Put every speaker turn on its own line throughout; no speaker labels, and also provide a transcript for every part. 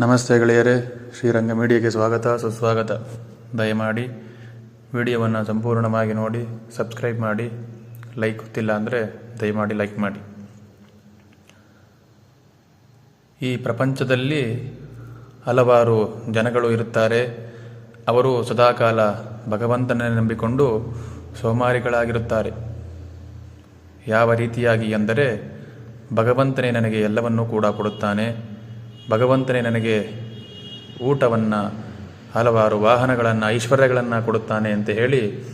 ನಮಸ್ತೆ ಗೆಳೆಯರೇ, ಶ್ರೀರಂಗ ಮೀಡಿಯಾಗೆ ಸ್ವಾಗತ, ಸುಸ್ವಾಗತ. ದಯಮಾಡಿ ವಿಡಿಯೋವನ್ನು ಸಂಪೂರ್ಣವಾಗಿ ನೋಡಿ, ಸಬ್ಸ್ಕ್ರೈಬ್ ಮಾಡಿ, ಲೈಕ್ ಗೊತ್ತಿಲ್ಲ ಅಂದರೆ ದಯಮಾಡಿ ಲೈಕ್ ಮಾಡಿ. ಈ ಪ್ರಪಂಚದಲ್ಲಿ ಹಲವಾರು ಜನಗಳು ಇರುತ್ತಾರೆ. ಅವರು ಸದಾಕಾಲ ಭಗವಂತನನ್ನು ನಂಬಿಕೊಂಡು ಸೋಮಾರಿಗಳಾಗಿರುತ್ತಾರೆ. ಯಾವ ರೀತಿಯಾಗಿ ಎಂದರೆ ಭಗವಂತನೇ ನನಗೆ ಎಲ್ಲವನ್ನೂ ಕೂಡ ಕೊಡುತ್ತಾನೆ. ಭಗವಂತನೇ ನನಗೆ ಊಟವನ್ನು, ಹಲವಾರು ವಾಹನಗಳನ್ನು, ಐಶ್ವರ್ಯಗಳನ್ನು ಕೊಡುತ್ತಾನೆ ಅಂತ ಹೇಳಿ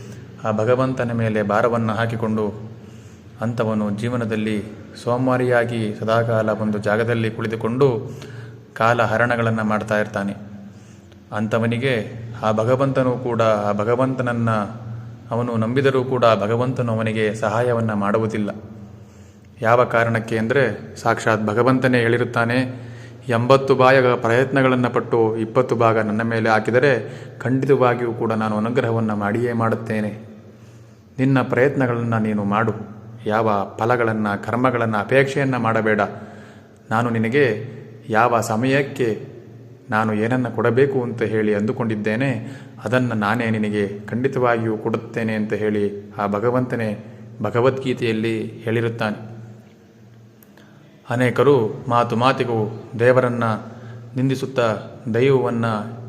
ಆ ಭಗವಂತನ ಮೇಲೆ ಭಾರವನ್ನು ಹಾಕಿಕೊಂಡು ಅಂಥವನು ಜೀವನದಲ್ಲಿ ಸೋಮಾರಿಯಾಗಿ ಸದಾಕಾಲ ಒಂದು ಜಾಗದಲ್ಲಿ ಕುಳಿತುಕೊಂಡು ಕಾಲ ಹರಣಗಳನ್ನು ಮಾಡ್ತಾ ಇರ್ತಾನೆ. ಅಂಥವನಿಗೆ ಆ ಭಗವಂತನು ಕೂಡ, ಆ ಭಗವಂತನನ್ನು ಅವನು ನಂಬಿದರೂ ಕೂಡ ಭಗವಂತನು ಅವನಿಗೆ ಸಹಾಯವನ್ನು ಮಾಡುವುದಿಲ್ಲ. ಯಾವ ಕಾರಣಕ್ಕೆ ಅಂದರೆ ಸಾಕ್ಷಾತ್ ಭಗವಂತನೇ ಹೇಳಿರುತ್ತಾನೆ ಎಂಬತ್ತು ಭಾಗ ಪ್ರಯತ್ನಗಳನ್ನು ಪಟ್ಟು ಇಪ್ಪತ್ತು ಭಾಗ ನನ್ನ ಮೇಲೆ ಹಾಕಿದರೆ ಖಂಡಿತವಾಗಿಯೂ ಕೂಡ ನಾನು ಅನುಗ್ರಹವನ್ನು ಮಾಡಿಯೇ ಮಾಡುತ್ತೇನೆ. ನಿನ್ನ ಪ್ರಯತ್ನಗಳನ್ನು ನೀನು ಮಾಡು. ಯಾವ ಫಲಗಳನ್ನು, ಕರ್ಮಗಳನ್ನು, ಅಪೇಕ್ಷೆಯನ್ನು ಮಾಡಬೇಡ. ನಾನು ನಿನಗೆ ಯಾವ ಸಮಯಕ್ಕೆ ನಾನು ಏನನ್ನು ಕೊಡಬೇಕು ಅಂತ ಹೇಳಿ ಅಂದುಕೊಂಡಿದ್ದೇನೆ, ಅದನ್ನು ನಾನೇ ನಿನಗೆ ಖಂಡಿತವಾಗಿಯೂ ಕೊಡುತ್ತೇನೆ ಅಂತ ಹೇಳಿ ಆ ಭಗವಂತನೇ ಭಗವದ್ಗೀತೆಯಲ್ಲಿ ಹೇಳಿರುತ್ತಾನೆ. ಅನೇಕರು ಮಾತು ಮಾತಿಗೂ ದೇವರನ್ನು ನಿಂದಿಸುತ್ತಾ, ದೈವವನ್ನು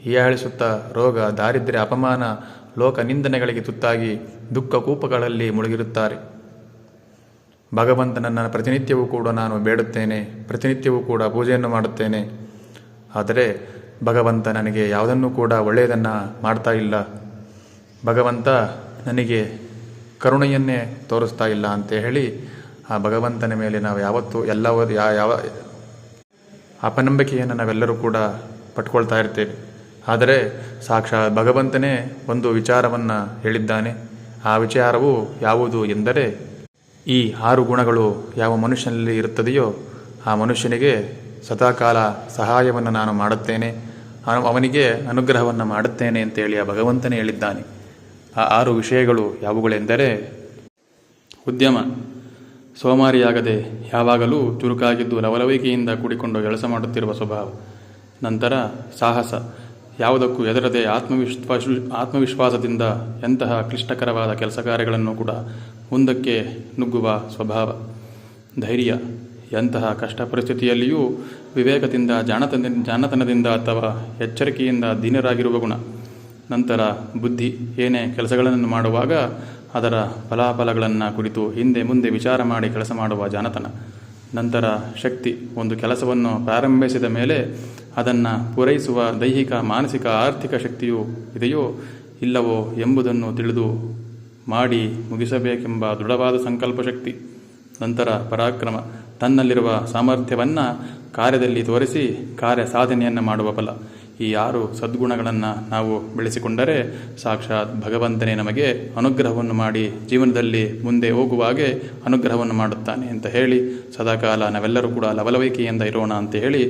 ಹೀಯಾಳಿಸುತ್ತಾ, ರೋಗ, ದಾರಿದ್ರ್ಯ, ಅಪಮಾನ, ಲೋಕ ನಿಂದನೆಗಳಿಗೆ ತುತ್ತಾಗಿ ದುಃಖ ಕೂಪಗಳಲ್ಲಿ ಮುಳುಗಿರುತ್ತಾರೆ. ಭಗವಂತನನ್ನ ಪ್ರತಿನಿತ್ಯವೂ ಕೂಡ ನಾನು ಬೇಡುತ್ತೇನೆ, ಪ್ರತಿನಿತ್ಯವೂ ಕೂಡ ಪೂಜೆಯನ್ನು ಮಾಡುತ್ತೇನೆ. ಆದರೆ ಭಗವಂತ ನನಗೆ ಯಾವುದನ್ನು ಕೂಡ ಒಳ್ಳೆಯದನ್ನು ಮಾಡ್ತಾ ಇಲ್ಲ. ಭಗವಂತ ನನಗೆ ಕರುಣೆಯನ್ನೇ ತೋರಿಸ್ತಾ ಇಲ್ಲ ಅಂತ ಹೇಳಿ ಆ ಭಗವಂತನ ಮೇಲೆ ನಾವು ಯಾವತ್ತೂ ಎಲ್ಲ ಯಾವ ಅಪನಂಬಿಕೆಯನ್ನು ನಾವೆಲ್ಲರೂ ಕೂಡ ಪಟ್ಕೊಳ್ತಾ ಇರ್ತೇವೆ. ಆದರೆ ಸಾಕ್ಷಾ ಭಗವಂತನೇ ಒಂದು ವಿಚಾರವನ್ನು ಹೇಳಿದ್ದಾನೆ. ಆ ವಿಚಾರವು ಯಾವುದು ಎಂದರೆ ಈ ಆರು ಗುಣಗಳು ಯಾವ ಮನುಷ್ಯನಲ್ಲಿ ಇರುತ್ತದೆಯೋ ಆ ಮನುಷ್ಯನಿಗೆ ಸದಾಕಾಲ ಸಹಾಯವನ್ನು ನಾನು ಮಾಡುತ್ತೇನೆ. ಅವನಿಗೆ ಅನುಗ್ರಹವನ್ನು ಮಾಡುತ್ತೇನೆ ಅಂತೇಳಿ ಆ ಭಗವಂತನೇ ಹೇಳಿದ್ದಾನೆ. ಆ ಆರು ವಿಷಯಗಳು ಯಾವುಗಳೆಂದರೆ ಉದ್ಯಮ. ಸೋಮಾರಿಯಾಗದೆ ಯಾವಾಗಲೂ ಚುರುಕಾಗಿದ್ದು ಲವಲವಿಕೆಯಿಂದ ಕೂಡಿಕೊಂಡು ಕೆಲಸ ಮಾಡುತ್ತಿರುವ ಸ್ವಭಾವ. ನಂತರ ಸಾಹಸ. ಯಾವುದಕ್ಕೂ ಎದರದೆ ಆತ್ಮವಿಶ್ವಾಸ, ಆತ್ಮವಿಶ್ವಾಸದಿಂದ ಎಂತಹ ಕ್ಲಿಷ್ಟಕರವಾದ ಕೆಲಸ ಕಾರ್ಯಗಳನ್ನು ಕೂಡ ಮುಂದಕ್ಕೆ ನುಗ್ಗುವ ಸ್ವಭಾವ. ಧೈರ್ಯ. ಎಂತಹ ಕಷ್ಟ ಪರಿಸ್ಥಿತಿಯಲ್ಲಿಯೂ ವಿವೇಕದಿಂದ, ಜಾಣತನ, ಜಾಣತನದಿಂದ ಅಥವಾ ಎಚ್ಚರಿಕೆಯಿಂದ ದೀನರಾಗಿರುವ ಗುಣ. ನಂತರ ಬುದ್ಧಿ. ಏನೇ ಕೆಲಸಗಳನ್ನು ಮಾಡುವಾಗ ಅದರ ಫಲಾಫಲಗಳನ್ನು ಕುರಿತು ಹಿಂದೆ ಮುಂದೆ ವಿಚಾರ ಮಾಡಿ ಕೆಲಸ ಮಾಡುವ ಜಾನತನ. ನಂತರ ಶಕ್ತಿ ಒಂದು ಕೆಲಸವನ್ನು ಪ್ರಾರಂಭಿಸಿದ ಮೇಲೆ ಅದನ್ನು ಪೂರೈಸುವ ದೈಹಿಕ, ಮಾನಸಿಕ, ಆರ್ಥಿಕ ಶಕ್ತಿಯು ಇದೆಯೋ ಇಲ್ಲವೋ ಎಂಬುದನ್ನು ತಿಳಿದು ಮಾಡಿ ಮುಗಿಸಬೇಕೆಂಬ ದೃಢವಾದ ಸಂಕಲ್ಪ ಶಕ್ತಿ. ನಂತರ ಪರಾಕ್ರಮ. ತನ್ನಲ್ಲಿರುವ ಸಾಮರ್ಥ್ಯವನ್ನು ಕಾರ್ಯದಲ್ಲಿ ತೋರಿಸಿ ಕಾರ್ಯ ಸಾಧನೆಯನ್ನು ಮಾಡುವ ಫಲ. ಈ ಆರು ಸದ್ಗುಣಗಳನ್ನು ನಾವು ಬೆಳೆಸಿಕೊಂಡರೆ ಸಾಕ್ಷಾತ್ ಭಗವಂತನೇ ನಮಗೆ ಅನುಗ್ರಹವನ್ನು ಮಾಡಿ ಜೀವನದಲ್ಲಿ ಮುಂದೆ ಹೋಗುವಾಗೆ ಅನುಗ್ರಹವನ್ನು ಮಾಡುತ್ತಾನೆ ಅಂತ ಹೇಳಿ ಸದಾಕಾಲ ನಾವೆಲ್ಲರೂ ಕೂಡ ಲವಲವಿಕೆಯಿಂದ ಇರೋಣ ಅಂತ ಹೇಳಿ